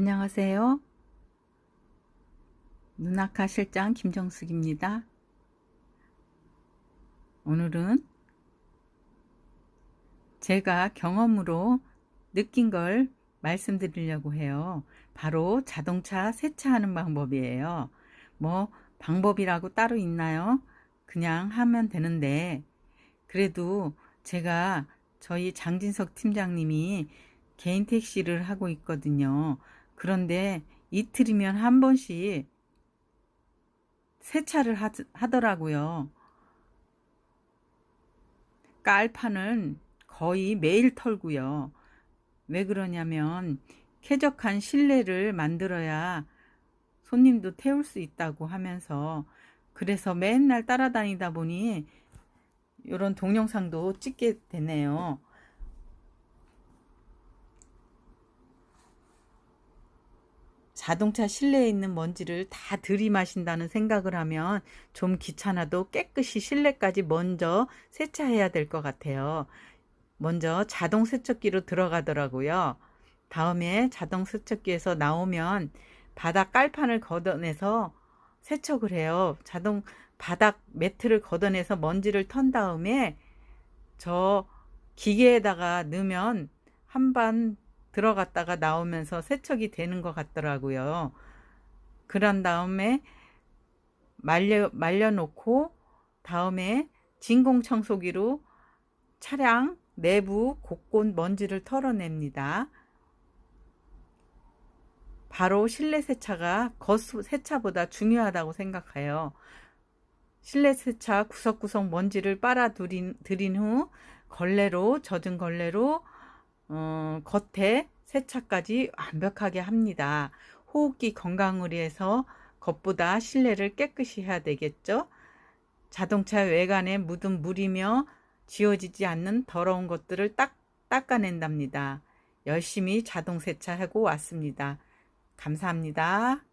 안녕하세요. 눈아카 실장 김정숙입니다. 오늘은 제가 경험으로 느낀 걸 말씀드리려고 해요. 바로 자동차 세차하는 방법이에요. 뭐 방법이라고 따로 있나요? 그냥 하면 되는데 그래도 제가 저희 장진석 팀장님이 개인 택시를 하고 있거든요. 그런데 이틀이면 한 번씩 세차를 하, 하더라고요. 깔판은 거의 매일 털고요. 왜 그러냐면 쾌적한 실내를 만들어야 손님도 태울 수 있다고 하면서 그래서 맨날 따라다니다 보니 이런 동영상도 찍게 되네요. 자동차 실내에 있는 먼지를 다 들이마신다는 생각을 하면 좀 귀찮아도 깨끗이 실내까지 먼저 세차해야 될 것 같아요. 먼저 자동 세척기로 들어가더라고요. 다음에 자동 세척기에서 나오면 바닥 깔판을 걷어내서 세척을 해요. 자동 바닥 매트를 걷어내서 먼지를 턴 다음에 저 기계에다가 넣으면 한반 들어갔다가 나오면서 세척이 되는 것 같더라고요. 그런 다음에 말려, 말려놓고 다음에 진공 청소기로 차량 내부 곳곳 먼지를 털어냅니다. 바로 실내 세차가 겉 세차보다 중요하다고 생각해요. 실내 세차 구석구석 먼지를 빨아들인 들인 후 걸레로 젖은 걸레로 어, 겉에 세차까지 완벽하게 합니다. 호흡기 건강을 위해서 겉보다 실내를 깨끗이 해야 되겠죠. 자동차 외관에 묻은 물이며 지워지지 않는 더러운 것들을 딱 닦아낸답니다. 열심히 자동 세차하고 왔습니다. 감사합니다.